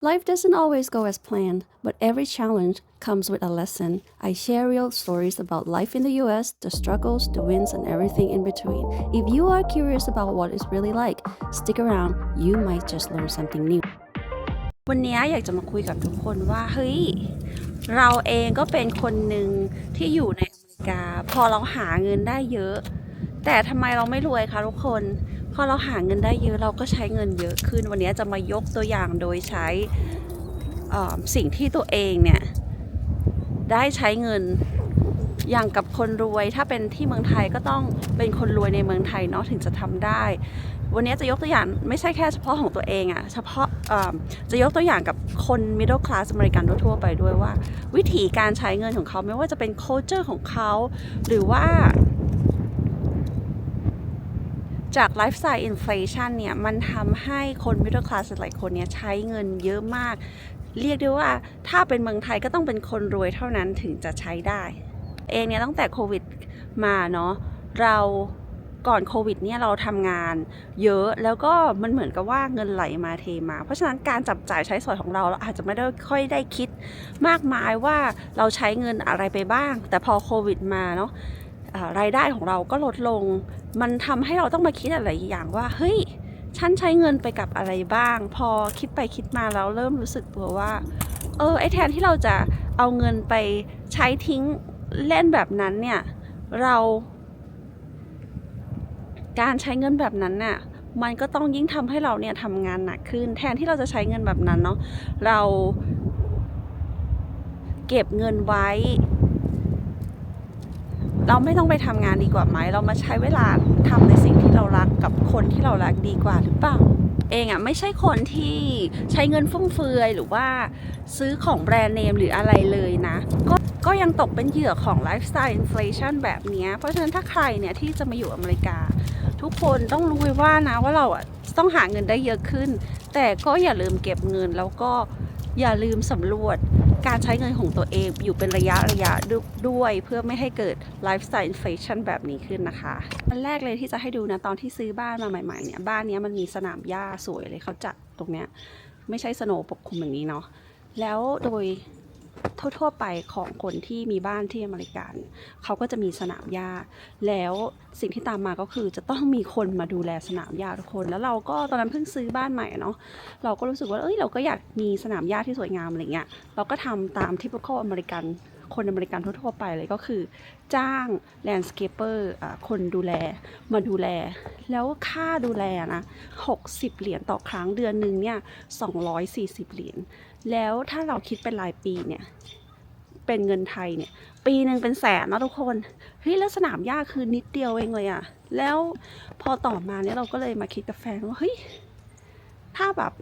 Life doesn't always go as planned, but every challenge comes with a lesson. I share real stories about life in the US, the struggles, the wins, and everything in between. If you are curious about what it's really like, stick around. You might just learn something new. วันนี้อยากจะมาคุยกับทุกคนว่า เฮ้ย เราเองก็เป็นคนหนึ่งที่อยู่ในอเมริกา พอเราหาเงินได้เยอะ แต่ทำไมเราไม่รวยคะทุกคน พ อเราหาเงินได้เยอะเราก็ใช้เงินเยอะขึ้น วันนี้จะมายกตัวอย่างโดยใช้สิ่งที่ตัวเองเนี่ยได้ใช้เงินอย่างกับคนรวย ถ้าเป็นที่เมืองไทยก็ต้องเป็นคนรวยในเมืองไทยเนาะถึงจะทำได้ วันนี้จะยกตัวอย่างไม่ใช่แค่เฉพาะของตัวเองอะเฉพาะจะยกตัวอย่างกับคน middle class อเมริกันทั่วไปด้วยว่า วิธีการใช้เงินของเขาไม่ว่าจะเป็น culture ของเขา หรือว่า จากไลฟ์สไตล์อินฟลชันเนี่ย มันทำให้คน middle class หลายคนเนี่ยใช้เงินเยอะมาก เรียกได้ว่าถ้าเป็นเมืองไทยก็ต้องเป็นคนรวยเท่านั้นถึงจะใช้ได้ เองเนี่ยตั้งแต่โควิดมาเนาะเราก่อนโควิดเนี่ยเราทำงานเยอะแล้วก็มันเหมือนกับว่าเงินไหลมาเทมา เพราะฉะนั้นการจับจ่ายใช้สอยของเราเราอาจจะไม่ได้ค่อยได้คิดมากมายว่าเราใช้เงินอะไรไปบ้าง แต่พอโควิดมาเนาะ รายได้ของเราก็ลดลง มันทำให้เราต้องมาคิดอะไรอย่างว่า เฮ้ย ฉันใช้เงินไปกับอะไรบ้าง พอคิดไปคิดมาแล้วเริ่มรู้สึกตัวว่า เออ ไอแทนที่เราจะเอาเงินไปใช้ทิ้งเล่นแบบนั้นเนี่ย เรา การใช้เงินแบบนั้นน่ะ มันก็ต้องยิ่งทำให้เราเนี่ยทำงานหนักขึ้น แทนที่เราจะใช้เงินแบบนั้นเนาะ เราเก็บเงินไว้ เราไม่ต้องไปทำงานดีกว่าไหม เรามาใช้เวลาทำในสิ่งที่เรารักกับคนที่เรารักดีกว่าหรือเปล่า เองอะ่ะไม่ใช่คนที่ใช้เงินฟุ่มเฟือยหรือว่าซื้อของแบรนด์เนมหรืออะไรเลยนะ ก็ก็ยังตกเป็นเหยื่อของไลฟ์สไตล์อินฟลชันแบบนี้ เพราะฉะนั้นถ้าใครเนี่ยที่จะมาอยู่อเมริกา ทุกคนต้องรู้ไว้ว่านะว่าเราอะต้องหาเงินได้เยอะขึ้น แต่ก็อย่าลืมเก็บเงินแล้วก็ อย่าลืมสำรวจการใช้เงินของตัวเองอยู่เป็นระยะระยะดด้วยเพื่อไม่ให้เกิดไลฟ์สไตล์อินฟลชันแบบนี้ขึ้นนะคะอันแรกเลยที่จะให้ดูนะตอนที่ซื้อบ้านมาใหม่ๆเนี่ยบ้านนี้มันมีสนามหญ้าสวยเลยเขาจัดตรงเนี้ยไม่ใช่สโนว์ปกคลุมอย่างนี้เนาะแล้วโดย ทั่วๆไปของคนที่มีบ้านที่อเมริกาเนี่ยเขาก็จะมีสนามหญ้าแล้วสิ่งที่ตามมาก็คือจะต้องมีคนมาดูแลสนามหญ้าทุกคน แล้วเราก็ตอนนั้นเพิ่งซื้อบ้านใหม่เนาะเราก็รู้สึกว่าเอ้ยเราก็อยากมีสนามหญ้าที่สวยงามอะไรเงี้ยเราก็ทำตามที่พวกเขาอเมริกันคนอเมริกันทั่วๆไปเลยก็คือ จ้างแลนด์สเคปเปอร์คนดูแลมาดูแล แล้วค่าดูแลนะ 60 เหรียญต่อครั้งเดือนหนึ่งเนี่ย 240 เหรียญ แล้วถ้าเราคิดเป็นรายปีเนี่ย เป็นเงินไทยเนี่ย ปีหนึ่งเป็นแสนนะทุกคน เฮ้ยแล้วสนามหญ้าคือนิดเดียวเองเลยอะแล้วพอต่อมาเนี่ยเราก็เลยมาคิดกับแฟนว่าเฮ้ย ถ้าแบบ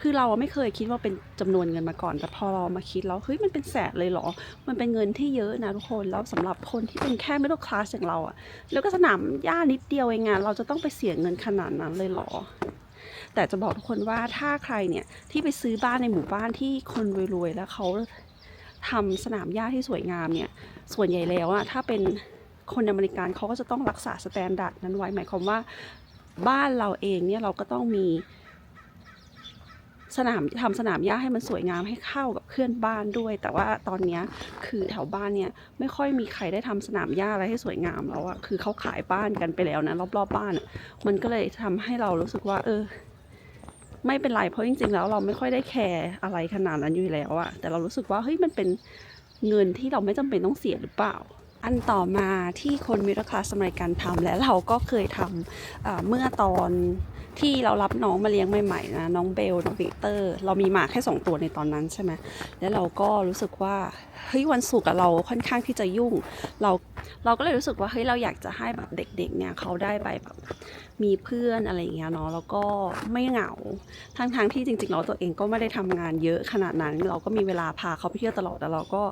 คือเราไม่เคยคิดว่าเป็นจำนวนเงินมาก่อน แต่พอเรามาคิดแล้วเฮ้ยมันเป็นแสนเลยเหรอ มันเป็นเงินที่เยอะนะทุกคน แล้วสำหรับคนที่เป็นแค่ middle class อย่างเราอะแล้วก็สนามหญ้านิดเดียวเองอะเราจะต้องไปเสียเงินขนาดนั้นเลยเหรอ แต่จะบอกทุกคนว่าถ้าใครเนี่ยที่ไปซื้อบ้านในหมู่บ้านที่คนรวยๆแล้วเขาทำสนามหญ้าที่สวยงามเนี่ย ส่วนใหญ่แล้วอะถ้าเป็นคนอเมริกันเขาก็จะต้องรักษาสแตนดาร์ดนั้นไว้ หมายความว่าบ้านเราเองเนี่ยเราก็ต้องมี สนามทำสนามหญ้าให้มันสวยงามให้เข้ากับเพื่อนบ้านด้วย แต่ว่าตอนนี้คือแถวบ้านเนี่ยไม่ค่อยมีใครได้ทำสนามหญ้าอะไรให้สวยงามแล้วอะคือเขาขายบ้านกันไปแล้วนะรอบๆบบ้านอะมันก็เลยทำให้เรารู้สึกว่า เออ ไม่เป็นไรเพราะจริง ๆ แล้วเราไม่ค่อยได้แคร์อะไรขนาดนั้นอยู่แล้วอะแต่เรารู้สึกว่าเฮ้ยมันเป็นเงินที่เราไม่จำเป็นต้องเสียหรือเปล่าอันต่อมาที่คนมิดเดิลคลาสมริกันทำและเราก็เคยทำอ่อเมื่อตอน ที่เรารับน้องมาเลี้ยงใหม่ๆนะน้องเบลน้องวิกเตอร์ เรามีหมาแค่สองตัวในตอนนั้นใช่ไหมแล้วเราก็รู้สึกว่าเฮ้ยวันศุกร์เราค่อนข้างที่จะยุ่ง เราเราก็เลยรู้สึกว่าเฮ้ยเราอยากจะให้แบบเด็กๆเนี่ยเขาได้ไปแบบมีเพื่อนอะไรอย่างเงี้ยเนาะแล้วก็ไม่เหงาทั้งๆที่จริงๆเราตัวเองก็ไม่ได้ทำงานเยอะขนาดนั้น เราก็มีเวลาพาเขาไปเที่ยวตลอดแต่เราก็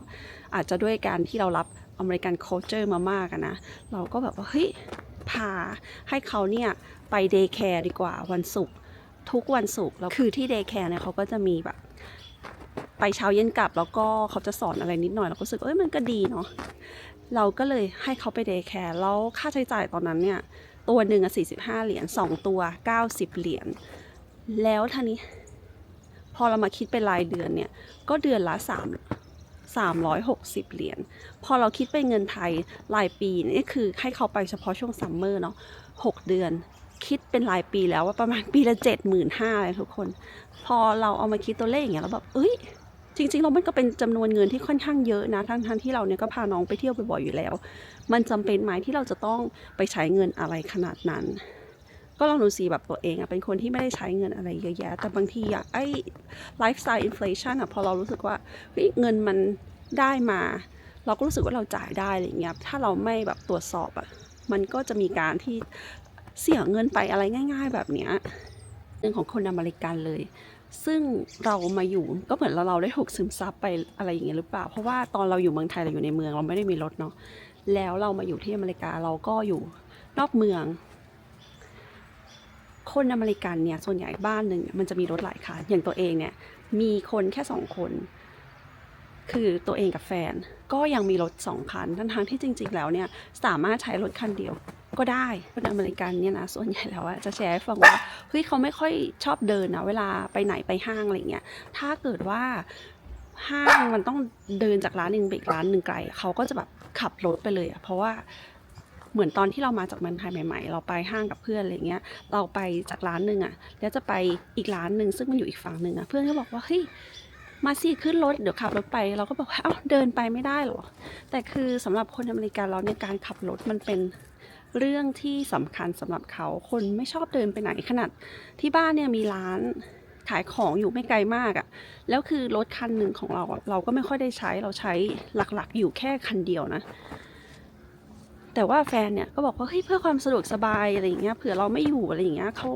อาจจะด้วยการที่เรารับอเมริกัน culture มามากนะเราก็แบบว่าเฮ้ยพาให้เขาเนี่ย ไปเดย์แคร์ดีกว่าวันศุกร์ทุกวันศุกร์แล้วคือที่เดย์แคร์เนี่ยเขาก็จะมีแบบ ไปเช้าเย็นกลับแล้วก็เขาจะสอนอะไรนิดหน่อยเราก็รู้สึกเอ้ยมันก็ดีเนาะเราก็เลยให้เขาไปเดย์แคร์แล้วค่าใช้จ่ายตอนนั้นเนี่ย ตัวหนึ่งอะ45เหรียญสองตัว90เหรียญแล้วท่านี้ พอเรามาคิดเป็นรายเดือนเนี่ย ก็เดือนละ3 360 เหรียญ พอเราคิดเป็นเงินไทยรายปีนี่คือให้เขาไปเฉพาะช่วงซัมเมอร์เนาะ6เดือน คิดเป็นรายปีแล้วว่าประมาณปีละ7 5 0 0 0เลยทุกคน พอเราเอามาคิดตัวเลขอย่างเงี้ยเราแบบเอ้ยจริงๆเรามันก็เป็นจำนวนเงินที่ค่อนข้างเยอะนะทั้งทั้งที่เราเนี่ยก็พาน้องไปเที่ยวบ่อยๆอยู่แล้ว มันจำเป็นไหมที่เราจะต้องไปใช้เงินอะไรขนาดนั้น ก็ลองดูสิแบบตัวเองอะเป็นคนที่ไม่ได้ใช้เงินอะไรเยอะแยะ แต่บางทีอะไอ้ไลฟ์สไตล์อินฟลชันอะพอเรารู้สึกว่าเฮ้ยเงินมันได้มา เราก็รู้สึกว่าเราจ่ายได้อะไรเงี้ยถ้าเราไม่แบบตรวจสอบอะมันก็จะมีการที่ เสียเงินไปอะไรง่าย ๆ แบบเนี้ยเรื่องของคนอเมริกันเลย ซึ่งเรามาอยู่ก็เหมือนเราเราได้ถูกซึมซับไปอะไรอย่างเงี้ยหรือเปล่า เพราะว่าตอนเราอยู่เมืองไทยเราอยู่ในเมืองเราไม่ได้มีรถเนาะแล้วเรามาอยู่ที่อเมริกาเราก็อยู่นอกเมือง คนอเมริกันเนี่ยส่วนใหญ่บ้านหนึ่งมันจะมีรถหลายคันอย่างตัวเองเนี่ยมีคนแค่สองคน คือตัวเองกับแฟน ก็ยังมีรถสองคันทั้งทงที่จริง ๆ แล้วเนี่ยสามารถใช้รถคันเดียว ก็ได้คนอเมริกันเนี่ยนะส่วนใหญ่แล้วอะจะแชร์ให้ฟังว่าเฮ้ยเขาไม่ค่อยชอบเดินนะเวลาไปไหนไปห้างอะไรเงี้ยถ้าเกิดว่าห้างมันต้องเดินจากร้านหนึ่งไปอีกร้านหนึ่งไกลเขาก็จะแบบขับรถไปเลยอะเพราะว่าเหมือนตอนที่เรามาจากเมืองไทยใหม่ ๆ เราไปห้างกับเพื่อนอะไรเงี้ย เราไปจากร้านหนึ่งอะแล้วจะไปอีกร้านหนึ่งซึ่งมันอยู่อีกฝั่งหนึ่งอะเพื่อนก็บอกว่าเฮ้ยมาสิขึ้นรถเดี๋ยวขับรถไป เราก็บอกว่าเอ้าเดินไปไม่ได้หรอแต่คือสำหรับคนอเมริกันเราเนี่ยการขับรถมันเป็น เรื่องที่สำคัญสำหรับเขาคนไม่ชอบเดินไปไหนขนาดที่บ้านเนี่ยมีร้านขายของอยู่ไม่ไกลมากอะแล้วคือรถคันหนึ่งของเราอะเราก็ไม่ค่อยได้ใช้เราใช้หลักๆ อยู่แค่คันเดียวนะ แต่ว่าแฟนเนี่ยก็บอกว่าเฮ้ยเพื่อความสะดวกสบายอะไรอย่างเงี้ยเผื่อเราไม่อยู่อะไรอย่างเงี้ยเขา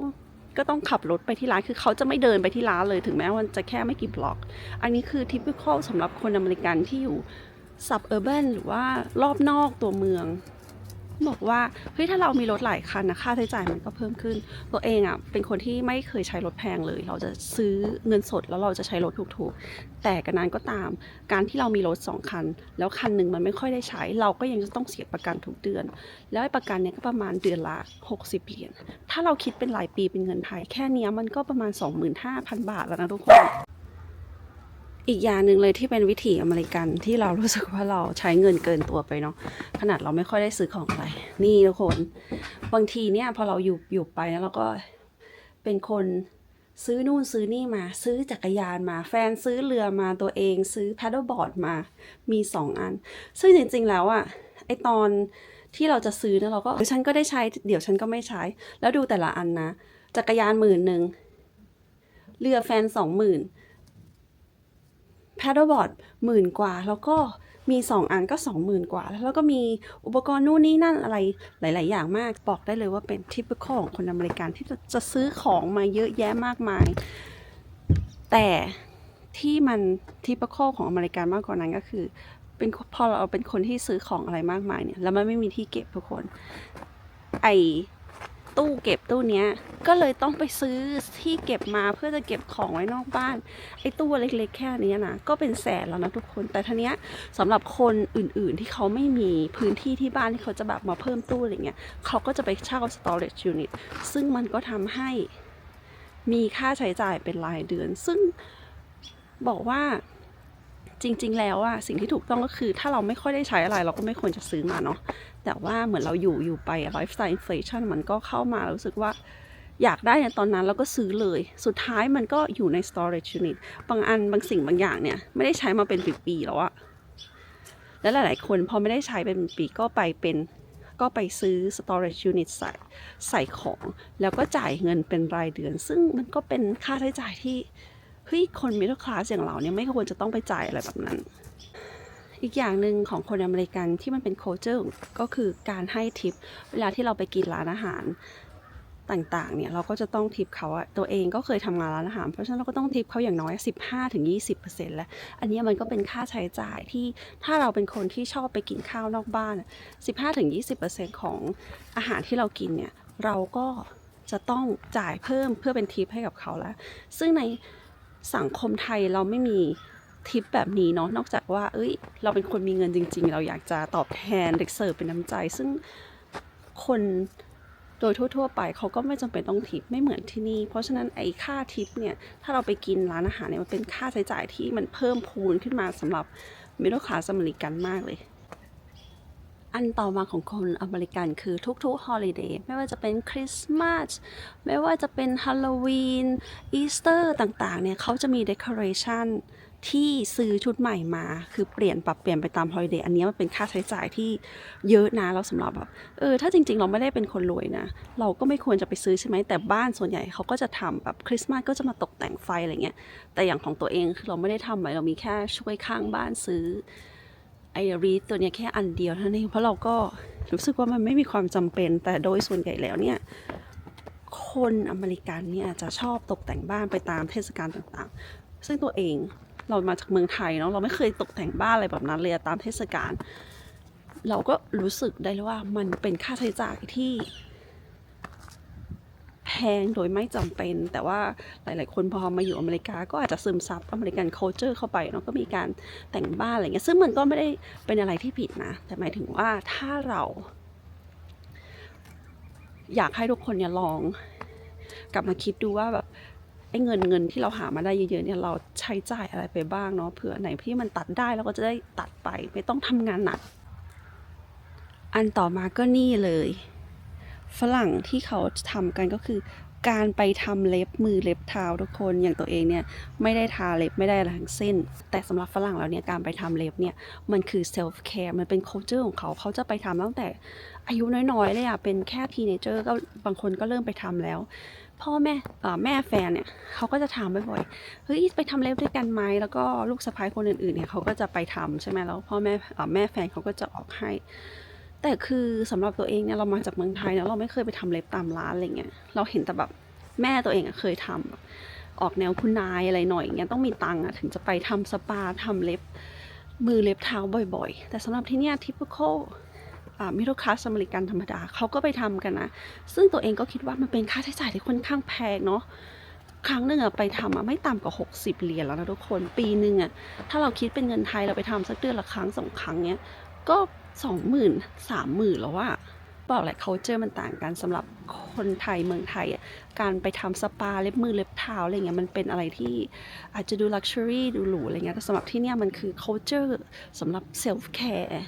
ก็ต้องขับรถไปที่ร้าน คือเขาจะไม่เดินไปที่ร้านเลยถึงแม้ว่าจะแค่ไม่กี่บล็อก อันนี้คือทิพิคอลสำหรับคนอเมริกันที่อยู่ซับเออร์เบนหรือว่ารอบนอกตัวเมือง บอกว่าเฮ้ยถ้าเรามีรถหลายคันนะค่าใช้จ่ายมันก็เพิ่มขึ้น ตัวเองอะเป็นคนที่ไม่เคยใช้รถแพงเลย เราจะซื้อเงินสดแล้วเราจะใช้รถถูกๆ แต่กันนั้นก็ตาม การที่เรามีรถสองคัน แล้วคันหนึ่งมันไม่ค่อยได้ใช้ เราก็ยังจะต้องเสียประกันทุกเดือน แล้วประกันเนี่ยก็ประมาณเดือนละ 60เหรียญถ้าเราคิดเป็นรายปีเป็นเงินไทยแค่นี้มันก็ประมาณ 25,000 บาทแล้วนะทุกคน อีกอย่างหนึ่งเลยที่เป็นวิถีอเมริกันที่เรารู้สึกว่าเราใช้เงินเกินตัวไปเนาะขนาดเราไม่ค่อยได้ซื้อของอะไร นี่ทุกคน บางทีเนี่ยพอเราอยู่อยู่ไปแล้วเราก็เป็นคนซื้อนู่นซื้อนี่มาซื้อจักรยานมา แฟนซื้อเรือมาตัวเอง ซื้อแพดเดิลบอร์ดมามีสองอัน ซึ่งจริงๆแล้วอะไอตอนที่เราจะซื้อเนี่ยเราก็ฉันก็ได้ใช้เดี๋ยวฉันก็ไม่ใช้ แล้วดูแต่ละอันนะ จักรยานหมื่นหนึ่งเรือแฟนสองหมื่น แพดเดิลบอร์ดหมื่นกว่า แล้วก็มีสองอันก็สองหมื่นกว่า แล้วก็มีอุปกรณ์นู่นนี่นั่นอะไรหลาย ๆ อย่างมากบอกได้เลยว่าเป็นทิป i c a l ของคนอเมริกันที่จะจะซื้อของมาเยอะแยะมากมาย แต่ที่มันทิป i c a l ของอเมริกันมากกว่านั้นก็คือ เป็นพอเราเป็นคนที่ซื้อของอะไรมากมายเนี่ยแล้วมันไม่มีที่เก็บทุกคนไอ ตู้เก็บตู้เนี้ย ก็เลยต้องไปซื้อที่เก็บมาเพื่อจะเก็บของไว้นอกบ้าน ไอ้ตู้เล็กๆ แค่นี้นะ ก็เป็นแสนแล้วนะทุกคน แต่ทีเนี้ยสำหรับคนอื่นๆที่เขาไม่มีพื้นที่ที่บ้านที่เขาจะแบบมาเพิ่มตู้อะไรเงี้ย เขาก็จะไปเช่า storage unit ซึ่งมันก็ทำให้มีค่าใช้จ่ายเป็นรายเดือน ซึ่งบอกว่า จริง ๆ แล้วอะสิ่งที่ถูกต้องก็คือ ถ้าเราไม่ค่อยได้ใช้อะไร เราก็ไม่ควรจะซื้อมาเนาะแต่ว่าเหมือนเราอยู่อยู่ไป lifestyle inflation มันก็เข้ามารู้สึกว่าอยากได้ในตอนนั้นเราก็ซื้อเลย สุดท้ายมันก็อยู่ใน storage unit บางอันบางสิ่งบางอย่างเนี่ย ไม่ได้ใช้มาเป็นปีๆแล้วอะแล้วหลายๆ คนพอไม่ได้ใช้เป็นปีก็ไปเป็นก็ไปซื้อ storage unit ใส่ใส่ของ แล้วก็จ่ายเงินเป็นรายเดือน ซึ่งมันก็เป็นค่าใช้จ่ายที่ เฮ้ยคน middle class อย่างเราเนี่ยไม่ควรจะต้องไปจ่ายอะไรแบบนั้น อีกอย่างหนึ่งของคนอเมริกันที่มันเป็น culture ก็คือการให้ทิป เวลาที่เราไปกินร้านอาหารต่างๆ เนี่ยเราก็จะต้องทิปเขาอะตัวเองก็เคยทำงานร้านอาหาร เพราะฉะนั้นเราก็ต้องทิปเขาอย่างน้อย 15-20%แล้ว อันนี้มันก็เป็นค่าใช้จ่ายที่ถ้าเราเป็นคนที่ชอบไปกินข้าวนอกบ้านอะ15-20%ของอาหารที่เรากินเนี่ย เราก็จะต้องจ่ายเพิ่มเพื่อเป็นทิปให้กับเขาแล้ว ซึ่งใน สังคมไทยเราไม่มีทิปแบบนี้เนาะนอกจากว่า เอ้ย เราเป็นคนมีเงินจริง ๆ เราอยากจะตอบแทนเด็กเสิร์ฟเป็นน้ำใจ ซึ่งคนโดยทั่ว ๆ ไปเขาก็ไม่จำเป็นต้องทิปไม่เหมือนที่นี่ เพราะฉะนั้นไอ้ค่าทิปเนี่ย ถ้าเราไปกินร้านอาหารเนี่ยมันเป็นค่าใช้จ่ายที่มันเพิ่มพูนขึ้นมาสำหรับมิดเดิลคลาสอเมริกันมากเลย อันต่อมาของคนอเมริกันคือทุกๆฮอลิเดย์ไม่ว่าจะเป็นคริสต์มาสไม่ว่าจะเป็นฮาโลวีนอีสเตอร์ต่างๆ เนี่ยเขาจะมีเดคอเรชันที่ซื้อชุดใหม่มา คือเปลี่ยนปรับเปลี่ยนไปตามฮอลิเดย์อันนี้มันเป็นค่าใช้จ่ายที่เยอะนะแล้วสำหรับแบบเออถ้าจริง ๆ เราไม่ได้เป็นคนรวยนะ เราก็ไม่ควรจะไปซื้อใช่ไหมแต่บ้านส่วนใหญ่เขาก็จะทำแบบคริสต์มาสก็จะมาตกแต่งไฟอะไรเงี้ยแต่อย่างของตัวเองคือเราไม่ได้ทำอะไรเรามีแค่ช่วยข้างบ้านซื้อ อรีดตัวนี้แค่อันเดียวเท่านั้นเองเพราะเราก็รู้สึกว่ามันไม่มีความจำเป็น แต่โดยส่วนใหญ่แล้วเนี่ย คนอเมริกันเนี่ยจะชอบตกแต่งบ้านไปตามเทศกาลต่างๆ ซึ่งตัวเองเรามาจากเมืองไทยเนาะเราไม่เคยตกแต่งบ้านอะไรแบบนั้นเลยตามเทศกาลเราก็รู้สึกได้เลยว่ามันเป็นค่าใช้จ่ายที่ แพงโดยไม่จำเป็น แต่ว่าหลาย ๆ คนพอมาอยู่อเมริกา ก็อาจจะซึมซับอเมริกัน culture เข้าไปเนาะก็มีการแต่งบ้านอะไรเงี้ยซึ่งมันก็ไม่ได้เป็นอะไรที่ผิดนะ แต่หมายถึงว่าถ้าเรา อยากให้ทุกคนเนี่ยลอง กลับมาคิดดูว่าแบบไอ้เงินเงินที่เราหามาได้เยอะๆเนี่ยเราใช้จ่ายอะไรไปบ้างเนาะเผื่อไหนที่มันตัดได้เราก็จะได้ตัดไปไม่ต้องทำงานหนัก อันต่อมาก็นี่เลย ฝรั่งที่เขาทำกันก็คือ การไปทำเล็บมือเล็บเท้าทุกคนอย่างตัวเองเนี่ยไม่ได้ทาเล็บไม่ได้อะไรทั้งสิ้น แต่สำหรับฝรั่งแล้วเนี่ยการไปทำเล็บเนี่ยมันคือ self care มันเป็น culture ของเขาเขาจะไปทำตั้งแต่อายุน้อยๆเลยอะเป็นแค่ teenager ก็บางคนก็เริ่มไปทำแล้วพ่อแม่แม่แฟนเนี่ยเขาก็จะถามบ่อยๆ เฮ้ยไปทำเล็บด้วยกันไหมแล้วก็ลูกสะใภ้คนอื่นๆเนี่ยเขาก็จะไปทำใช่ไหมแล้วพ่อแม่แม่แฟนเขาก็จะออกให้ แต่คือสำหรับตัวเองเนี่ยเรามาจากเมืองไทยเนาะเราไม่เคยไปทำเล็บตามร้านอะไรเงี้ยเราเห็นแต่แบบแม่ตัวเองอะเคยทำแบบออกแนวคุณนายอะไรหน่อยอย่างเงี้ยต้องมีตังค์อะถึงจะไปทำสปาทำเล็บมือเล็บเท้าบ่อยๆ แต่สำหรับที่เนี่ยทิปโคอ่ามิดเดิลคลาสอเมริกันธรรมดาเขาก็ไปทำกันนะ ซึ่งตัวเองก็คิดว่ามันเป็นค่าใช้จ่ายที่ค่อนข้างแพงเนาะครั้งหนึ่งอะไปทำอะไม่ต่ำกว่า 60 เหรียญแล้วนะทุกคนปีหนึ่งอะถ้าเราคิดเป็นเงินไทยเราไปทำสักเดือนละครั้งสองครั้งเนี้ยก็ สองหมื่นสามหมื่นแล้วอะบอกแหละ culture มันต่างกันสำหรับคนไทยเมืองไทยอะการไปทำสปาเล็บมือเล็บเท้าอะไรเงี้ยมันเป็นอะไรที่อาจจะดู luxury ดูหรูอะไรเงี้ยแต่สำหรับที่เนี่ยมันคือ culture สำหรับ self care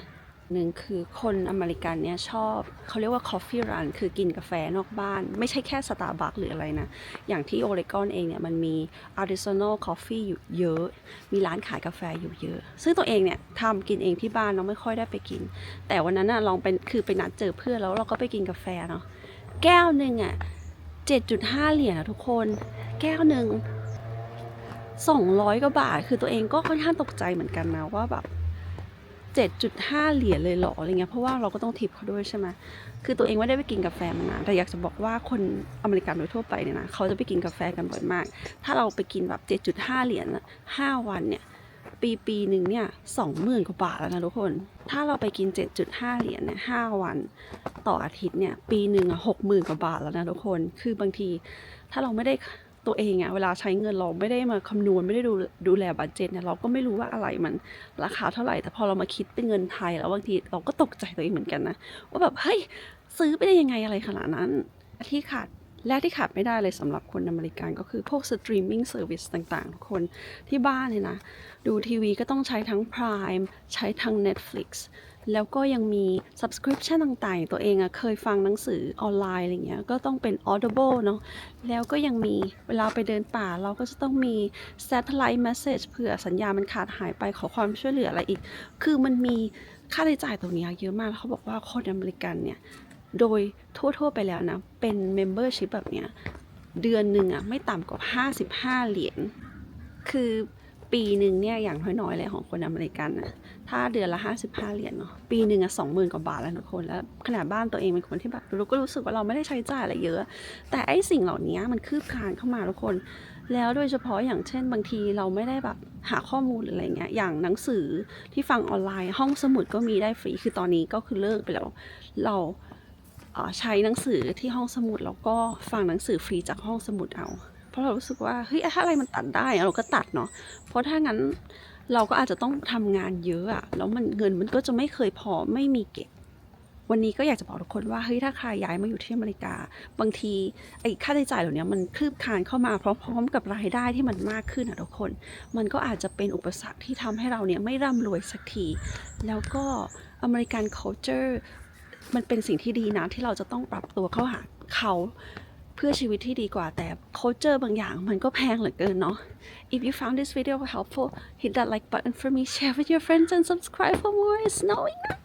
หนึ่งคือคนอเมริกันเนี่ยชอบเขาเรียกว่า coffee run คือกินกาแฟนอกบ้าน ไม่ใช่แค่ Starbucks หรืออะไรนะ อย่างที่โอเรกอนเองเนี่ยมันมี artisanal coffee อยู่เยอะ มีร้านขายกาแฟอยู่เยอะ ซึ่งตัวเองเนี่ยทำกินเองที่บ้านเราไม่ค่อยได้ไปกิน แต่วันนั้นน่ะลองเป็นคือไปนัดเจอเพื่อนแล้วเราก็ไปกินกาแฟเนาะแก้วหนึ่งอะ7.5 เหรียญอะทุกคนแก้วหนึ่ง200กว่าบาท คือตัวเองก็ค่อนข้างตกใจเหมือนกันนะว่าแบบ 7.5 เหรียญเลยเหรออะไรเงี้ยเพราะว่าเราก็ต้องทิปเขาด้วยใช่ไหมคือตัวเองไม่ได้ไปกินกาแฟมานานแต่อยากจะบอกว่าคนอเมริกันโดยทั่วไปเนี่ยนะเขาจะไปกินกาแฟกันบ่อยมาก ถ้าเราไปกินแบบ 7.5 เหรียญ5วันเนี่ยปีปีหนึ่งเนี่ยสองหมื่นกว่าบาทแล้วนะทุกคน ถ้าเราไปกิน 7.5 เหรียญเนี่ยห้าวัน ต่ออาทิตย์เนี่ยปีหนึ่งอะหกหมื่นกว่าบาทแล้วนะทุกคน คือบางทีถ้าเราไม่ได้ ตัวเองอะเวลาใช้เงินเราไม่ได้มาคำนวณไม่ได้ดูดูแลบัตเจ็ตเนี่ยเราก็ไม่รู้ว่าอะไรมันราคาเท่าไหร่แต่พอเรามาคิดเป็นเงินไทยแล้วบางทีเราก็ตกใจตัวเองเหมือนกันนะว่าแบบเฮ้ยซื้อไปได้ยังไงอะไรขนาดนั้นที่ขาดและที่ขาดไม่ได้เลยสำหรับคนอเมริกันก็คือพวกสตรีมมิ่งเซอร์วิสต่างๆ ทุกคนที่บ้านเนี่ยนะ ดูทีวีก็ต้องใช้ทั้ง Prime ใช้ทั้ง Netflix แล้วก็ยังมี subscription ต่างๆ ตัวเองอะเคยฟังหนังสือออนไลน์อะไรเงี้ยก็ต้องเป็น Audible เนาะแล้วก็ยังมีเวลาไปเดินป่าเราก็จะต้องมี satellite message เผื่อสัญญาณมันขาดหายไปขอความช่วยเหลืออะไรอีก คือมันมีค่าใช้จ่ายตรงเนี้ยเยอะมากเขาบอกว่าคนอเมริกันเนี่ยโดยทั่วๆไปแล้วนะ เป็น membership แบบเนี้ยเดือนหนึ่งอะไม่ต่ำกว่า 55 เหรียญคือ ปีหนึ่งเนี่ยอย่างน้อยๆเลยของคนอเมริกันนะถ้าเดือนละ 55 เหรียญเนาะปีหนึ่งอะ20,000กว่าบาทแล้วทุกคนแล้วขนาดบ้านตัวเองเป็นคนที่แบบเราก็รู้สึกว่าเราไม่ได้ใช้จ่ายอะไรเยอะ แต่ไอ้สิ่งเหล่านี้มันคืบคลานเข้ามาทุกคน แล้วโดยเฉพาะอย่างเช่น บางทีเราไม่ได้แบบหาข้อมูลหรืออะไรเงี้ยอย่างหนังสือที่ฟังออนไลน์ ห้องสมุดก็มีได้ฟรีคือตอนนี้ก็คือเลิกไปแล้วเราใช้หนังสือที่ห้องสมุดแล้วก็ฟังหนังสือฟรีจากห้องสมุดเอา เพราะเรารู้สึกว่าเฮ้ยถ้าอะไรมันตัดได้เราก็ตัดเนาะเพราะถ้างั้นเราก็อาจจะต้องทำงานเยอะอะแล้วมันเงินมันก็จะไม่เคยพอไม่มีเก็บ วันนี้ก็อยากจะบอกทุกคนว่าเฮ้ยถ้าใครย้ายมาอยู่ที่อเมริกา บางทีไอ้ค่าใช้จ่ายเหล่านี้มันคลืบคลานเข้ามาพร้อมๆกับรายได้ที่มันมากขึ้นอะทุกคน มันก็อาจจะเป็นอุปสรรคที่ทำให้เราเนี่ยไม่ร่ำรวยสักที แล้วก็อเมริกัน culture มันเป็นสิ่งที่ดีนะที่เราจะต้องปรับตัวเข้าหาเขา พื่อชีวิตที่ดีกว่าแต่ culture บางอย่างมันก็แพงเหลือเกินเนาะ If you found this video helpful hit that like button for me share with your friends and subscribe for more it's snowing now